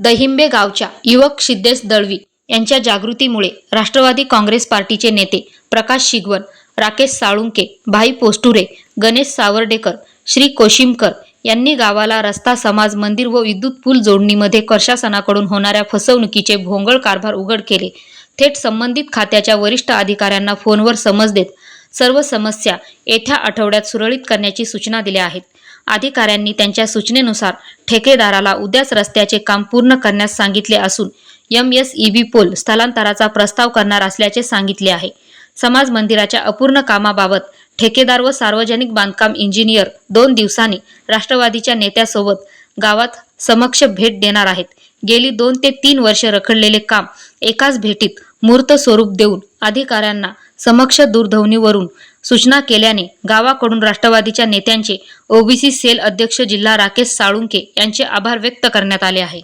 दहिंबे गावच्या युवक सिद्धेश दळवी यांच्या जागृतीमुळे राष्ट्रवादी काँग्रेस पार्टीचे नेते प्रकाश शिगवण राकेश साळुंके भाई पोस्टुरे गणेश सावर्डेकर श्री कोशिमकर यांनी गावाला रस्ता समाज मंदिर व विद्युत पूल जोडणीमध्ये प्रशासनाकडून होणाऱ्या फसवणुकीचे भोंगळ कारभार उघड केले. थेट संबंधित खात्याच्या वरिष्ठ अधिकाऱ्यांना फोनवर समज देत सर्व समस्या येत्या आठवड्यात सुरळीत करण्याची सूचना दिल्या आहेत. अधिकाऱ्यांनी त्यांच्या सूचनेनुसार ठेकेदाराला उद्याच रस्त्याचे काम पूर्ण करण्यास सांगितले असून एम एस ई पोल स्थलांतराचा प्रस्ताव करणार असल्याचे सांगितले आहे. समाज मंदिराच्या अपूर्ण कामाबाबत ठेकेदार व सार्वजनिक बांधकाम इंजिनियर दोन दिवसांनी राष्ट्रवादीच्या नेत्यासोबत गावात समक्ष भेट देणार आहेत. गेली दोन ते तीन वर्ष रखडलेले काम एकाच भेटीत मूर्त स्वरूप देऊन अधिकाऱ्यांना समक्ष दूरध्वनीवरून सूचना केल्याने गावाकडून राष्ट्रवादीच्या नेत्यांचे ओबीसी सेल अध्यक्ष जिल्हा राकेश साळुंके यांचे आभार व्यक्त करण्यात आले आहे.